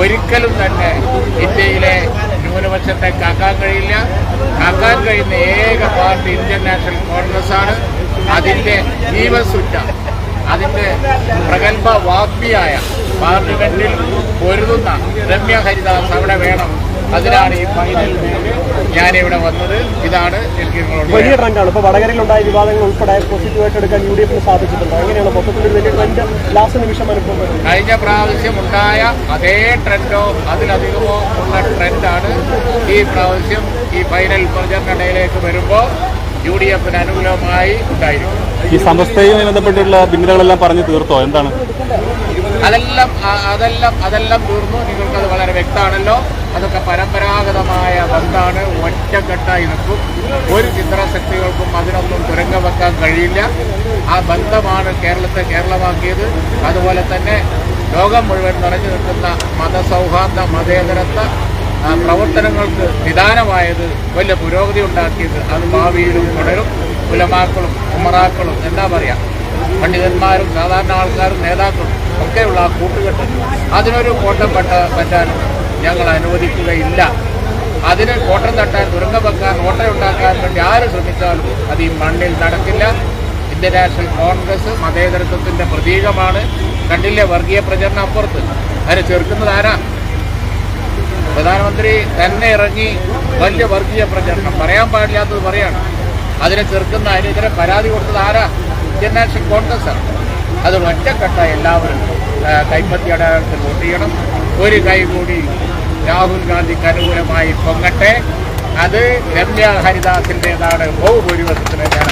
ഒരിക്കലും തന്നെ ഇന്ത്യയിലെ ന്യൂനപക്ഷത്തെ കാക്കാൻ കഴിയില്ല. കാക്കാൻ കഴിയുന്ന ഏക പാർട്ടി ഇന്ത്യൻ നാഷണൽ കോൺഗ്രസ് ആണ്. അതിന്റെ ജീവസുറ്റ അതിന്റെ പ്രഗത്ഭ വാഗ്മിയായ പാർലമെന്റിൽ പൊരുതുന്ന രമ്യ ഹരിദാസ് അവിടെ വേണം. അതിനാണ് ഈ ഫൈനൽ ഞാനിവിടെ വന്നത് ഇതാണ് എനിക്ക് നിങ്ങളോട് വലിയ ട്രെൻഡാണ്. വടകരയിൽ വടകരയിലുണ്ടായ വിവാദങ്ങൾ ഉൾപ്പെടെ പോസിറ്റീവായിട്ട് എടുക്കാൻ യു ഡി എഫിന് സാധിച്ചിട്ടുണ്ട്? എങ്ങനെയാണ് മൊത്തത്തിൽ ഒരു വലിയ ട്രെൻഡ് ലാസ്റ്റ് നിമിഷം അനുഭവപ്പെടുന്നത് കഴിഞ്ഞ പ്രാവശ്യം ഉണ്ടായ അതേ ട്രെൻഡോ അതിലധികമോ ഉള്ള ട്രെൻഡാണ് ഈ പ്രാവശ്യം ഈ ഫൈനൽ പ്രചരണയിലേക്ക് വരുമ്പോൾ യു ഡി എഫിന് അനുകൂലമായി ഉണ്ടായിരിക്കും ഈ സമസ്തയുമായി ബന്ധപ്പെട്ടുള്ള ഭിന്നതകളെല്ലാം പറഞ്ഞു തീർത്തോ? എന്താണ്? അതെല്ലാം അതെല്ലാം അതെല്ലാം തീർന്നു. നിങ്ങൾക്കത് വളരെ വ്യക്തമാണല്ലോ. അതൊക്കെ പരമ്പരാഗതമായ ബന്ധാണ്. ഒറ്റക്കെട്ടായി നിൽക്കും. ഒരു ചിത്രശക്തികൾക്കും അതിനൊന്നും തുരങ്കം വെക്കാൻ കഴിയില്ല. ആ ബന്ധമാണ് കേരളത്തെ കേരളമാക്കിയത്. അതുപോലെ തന്നെ ലോകം മുഴുവൻ നിറഞ്ഞു നിൽക്കുന്ന മതസൗഹാർദ്ദ മതേതരത്വ പ്രവർത്തനങ്ങൾക്ക് നിദാനമായത് വലിയ പുരോഗതി ഉണ്ടാക്കിയത് അത് ഭാവിയിലും തുടരും. ഉലമാക്കളും ഉമറാക്കളും എന്താ പറയുക പണ്ഡിതന്മാരും സാധാരണ ആൾക്കാരും നേതാക്കളും ഒക്കെയുള്ള ആ കൂട്ടുകെട്ട് അതിനൊരു കോട്ടം പെട്ട പറ്റാൻ ഞങ്ങൾ അനുവദിക്കുകയില്ല. അതിന് കോട്ടം തട്ടാൻ തുരങ്കം വെക്കാൻ ഓട്ടയുണ്ടാക്കാൻ വേണ്ടി ആര് ശ്രമിച്ചാലും അത് ഈ മണ്ണിൽ നടക്കില്ല. ഇന്ത്യൻ നാഷണൽ കോൺഗ്രസ് മതേതരത്വത്തിന്റെ പ്രതീകമാണ്. കണ്ടില്ലേ വർഗീയ പ്രചരണം അപ്പുറത്ത്? അതിനെ ചെറുക്കുന്നത് ആരാ? പ്രധാനമന്ത്രി തന്നെ ഇറങ്ങി വലിയ വർഗീയ പ്രചരണം. പറയാൻ പാടില്ലാത്തത് പറയാണ്. അതിനെ ചെറുക്കുന്ന അതിനെതിരെ പരാതി കൊടുത്തത് ആരാ? ഇന്ത്യൻ കോൺഗ്രസ് ആണ്. അത് ഒറ്റക്കെട്ട എല്ലാവരും ആ, കൈപ്പത്തി അടയാളത്തിൽ വോട്ട് ചെയ്യണം. ഒരു കൈ കൂടി രാഹുൽ ഗാന്ധിക്ക് അനുകൂലമായി പൊങ്ങട്ടെ. അത് രമ്യ ഹരിദാസിന്റെതാണ് ബഹുഭൂരിപക്ഷത്തിന് ഞാൻ